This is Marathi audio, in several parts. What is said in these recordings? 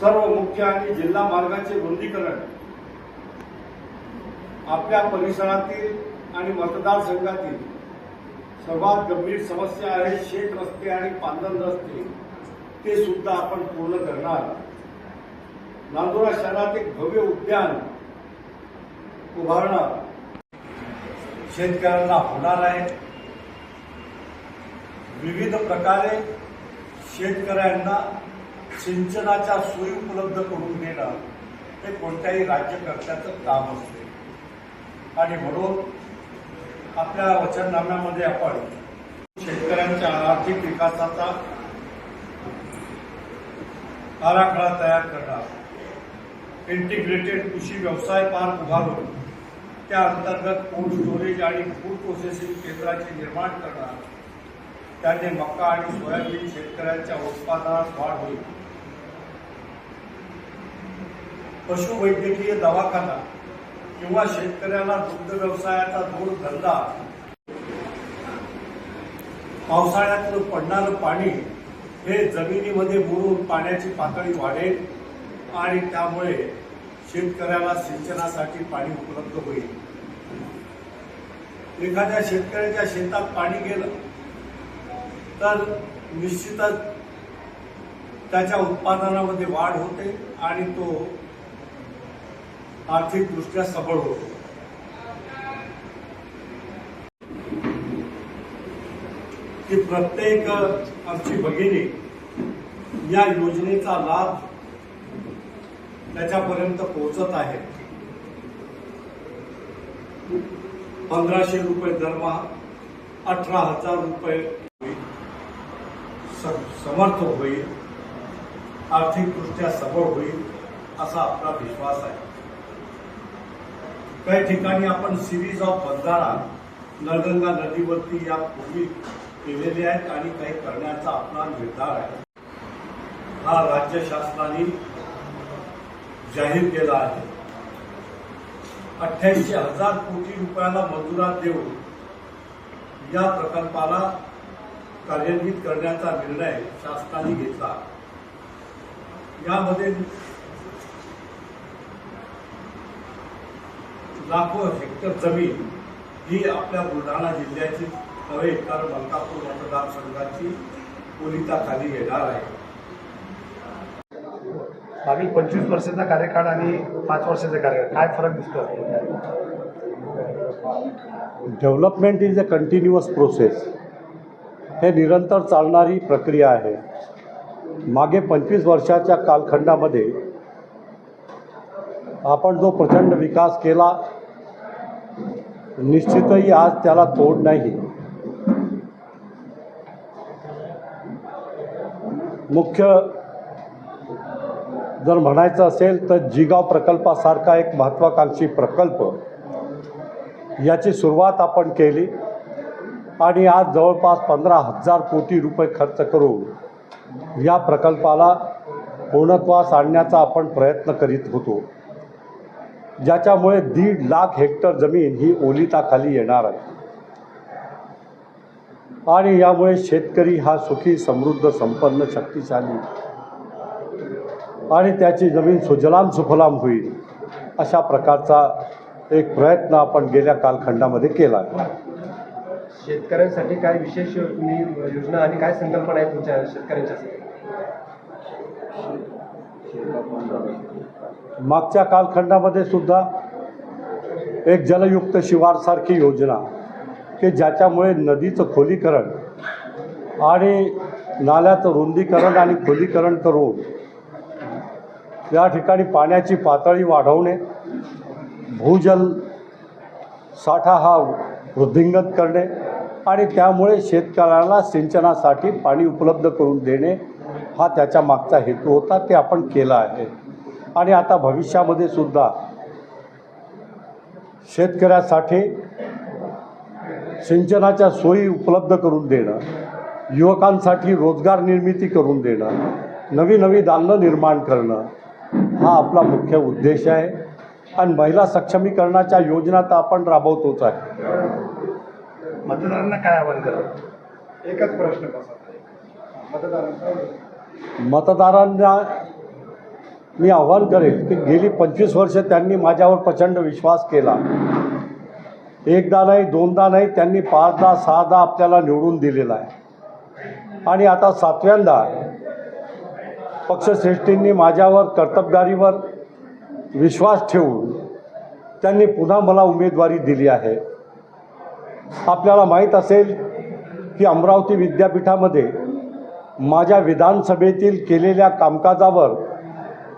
सर्व मुख्य आणि जिल्हा मार्गाचे रुंदीकरण आपल्या परिसरातील आणि मतदारसंघातील सर्वात गंभीर समस्या आहे शेत रस्ते आणि पांदन रस्ते. ते सुद्धा आपण पूर्ण करणार. नांदुरा शहरात एक भव्य उद्यान उभारणार. शेतकऱ्यांना होणार आहे. विविध प्रकारे शेतकऱ्यांना सिंचनाच्या सोयी उपलब्ध करून देणं हे कोणत्याही राज्यकर्त्याचं काम असते. आणि म्हणून आपल्या वचननाम्यामध्ये आपण शेतकऱ्यांच्या आर्थिक विकासाचा आराखडा तयार करणार. इंटिग्रेटेड कृषी व्यवसाय पार्क उभारून त्या अंतर्गत कोल्ड स्टोरेज आणि फूड प्रोसेसिंग केंद्राचे निर्माण करणार. त्याने मका आणि सोयाबीन शेतकऱ्यांच्या उत्पादनात वाढ होईल. पशुवैद्यकीय दवाखाना किंवा शेतकऱ्याला दुग्ध व्यवसायाचा जोडधंदा पावसाळ्यातलं पडणारं पाणी हे जमिनीमध्ये मुरून पाण्याची पातळी वाढेल आणि त्यामुळे शेतकऱ्याला सिंचनासाठी पाणी उपलब्ध होईल. एखाद्या शेतकऱ्याच्या शेतात पाणी गेलं तर निश्चितच त्याच्या उत्पादनामध्ये वाढ होते आणि तो आर्थिकदृष्ट्या सबळ होतो. की प्रत्येक आमची भगिनी या योजनेचा लाभ त्याच्यापर्यंत पोहोचत आहे. पंधराशे रुपये दरमहा अठरा हजार रुपये समर्थ होईल आर्थिकदृष्ट्या सबळ होईल असा आपला विश्वास आहे. काही ठिकाणी आपण सिरीज ऑफ बंधारा नळगंगा नदीवरती यापूर्वी केलेले आहेत आणि काही करण्याचा आपला निर्धार आहे. हा राज्य शासनाने जाहीर केला आहे. अठ्ठ्याऐंशी हजार कोटी रुपयाला मंजुरात देऊन या प्रकल्पाला कार्यान्वित करण्याचा निर्णय शासनाने घेतला. यामध्ये लाखो हेक्टर जमीन ही आपल्या बुलढाणा जिल्ह्याची नव्हे तर मलकापूर मतदारसंघाची ओलिताखाली येणार आहे. मागील पंचवीस वर्षाचा कार्यकाळ आणि पाच वर्षाचा कार्यकाळ काय फरक दिसतो development is a continuous process हे निरंतर चालणारी प्रक्रिया आहे. मागे पंचवीस वर्षाच्या कालखंडामध्ये आपण जो प्रचंड विकास केला निश्चितही आज त्याला तोड नाही. मुख्य जर म्हणायचं असेल तर जिगाव प्रकल्पासारखा एक महत्त्वाकांक्षी प्रकल्प याची सुरुवात आपण केली आणि आज जवळपास पंधरा हजार कोटी रुपये खर्च करून या प्रकल्पाला पूर्णत्वास आणण्याचा आपण प्रयत्न करीत होतो. ज्याच्यामुळे दीड लाख हेक्टर जमीन ही ओलिताखाली येणार आहे. आणि यामुळे शेतकरी हा सुखी समृद्ध संपन्न शक्तिशाली आणि त्याची जमीन सुजलाम सुफलाम होईल अशा प्रकारचा एक प्रयत्न आपण गेल्या कालखंडामध्ये केला. आहे शेतकऱ्यांसाठी काय विशेष योजना आणि काय संकल्पना आहे तुमच्या शेतकऱ्यांच्यासाठी? मागच्या कालखंडामध्ये सुद्धा एक जलयुक्त शिवारसारखी योजना की ज्याच्यामुळे नदीचं खोलीकरण आणि नाल्याचं रुंदीकरण आणि खोलीकरण करून या ठिकाणी पाण्याची पातळी वाढवणे भूजल साठा हा वृद्धिंगत करणे आणि त्यामुळे शेतकऱ्याला सिंचनासाठी पाणी उपलब्ध करून देणे हा त्याच्या मागचा हेतू होता ते आपण केला आहे. आणि आता भविष्यामध्ये सुद्धा शेतकऱ्यासाठी सिंचनाच्या सोयी उपलब्ध करून देणं युवकांसाठी रोजगार निर्मिती करून देणं नवी नवी दालनं निर्माण करणं हा आपला मुख्य उद्देश आहे. आणि महिला सक्षमीकरणाच्या योजना तर आपण राबवतोच आहे. मतदारांना काय आवाहन करा एकच प्रश्न कसा मतदारांचा मतदारांना मी आव्हान करेल की गेली पंचवीस वर्ष त्यांनी माझ्यावर प्रचंड विश्वास केला. एकदा नाही दोनदा नाही त्यांनी पाचदा सहादा आपल्याला निवडून दिलेला आहे. आणि आता सातव्यांदा पक्षश्रेष्ठींनी माझ्यावर कर्तबगारीवर विश्वास ठेवून त्यांनी पुन्हा मला उमेदवारी दिली आहे. आपल्याला माहीत असेल की अमरावती विद्यापीठामध्ये माझ्या विधानसभेतील केलेल्या कामकाजावर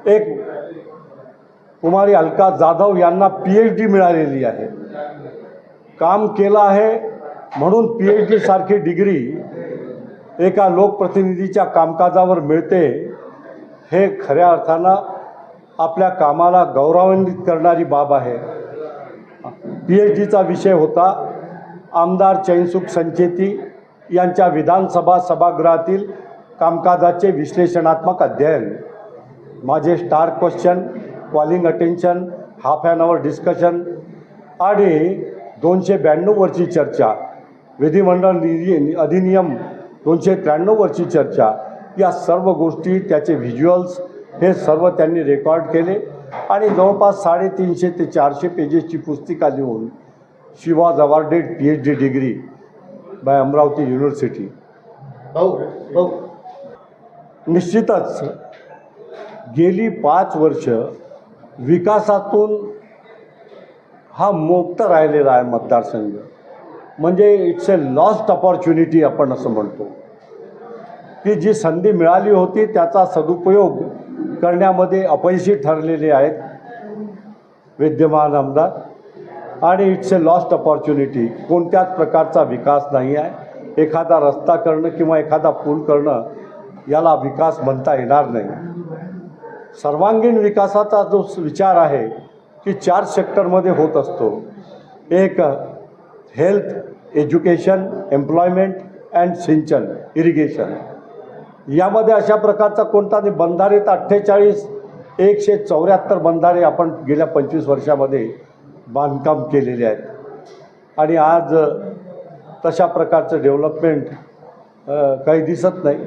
एक कुमारी अलका जाधव यांना पी एच डी मिळालेली आहे. काम केलं आहे म्हणून पी एच डी सारखी डिग्री एका लोकप्रतिनिधीच्या कामकाजावर मिळते हे खऱ्या अर्थानं आपल्या कामाला गौरवान्वित करणारी बाब आहे. पी एच डीचा विषय होता आमदार चैनसुख संचेती यांच्या विधानसभा सभागृहातील कामकाजाचे विश्लेषणात्मक अध्ययन. माझे star question calling attention half an hour discussion आणि दोनशे ब्याण्णववरची चर्चा. विधिमंडळ निधी अधिनियम दोनशे त्र्याण्णववरची चर्चा. या सर्व गोष्टी त्याचे व्हिज्युअल्स हे सर्व त्यांनी रेकॉर्ड केले. आणि जवळपास साडेतीनशे ते चारशे पेजेसची पुस्तिका लिहून she was awarded P H D degree by Amravati university भाऊ भाऊ. निश्चितच. गेली पाच वर्ष विकासातून हा मुक्त राहिलेला आहे मतदारसंघ. म्हणजे इट्स अ लॉस्ट अपॉर्च्युनिटी आपण असं म्हणतो. की जी संधी मिळाली होती त्याचा सदुपयोग करण्यामध्ये अपयशी ठरलेले आहेत विद्यमान आमदार. आणि इट्स अ लॉस्ट अपॉर्च्युनिटी कोणत्याच प्रकारचा विकास नाही आहे. एखादा रस्ता करणं किंवा एखादा पूल करणं याला विकास म्हणता येणार नाही. सर्वांगीण विकासाचा जो विचार आहे की चार सेक्टरमध्ये होत असतो. एक हेल्थ एज्युकेशन एम्प्लॉयमेंट अँड सिंचन इरिगेशन. यामध्ये अशा प्रकारचा कोणता नाही बंधारे तर अठ्ठेचाळीस एकशे चौऱ्याहत्तर बंधारे आपण गेल्या पंचवीस वर्षामध्ये बांधकाम केलेले आहेत. आणि आज तशा प्रकारचं डेव्हलपमेंट काही दिसत नाही.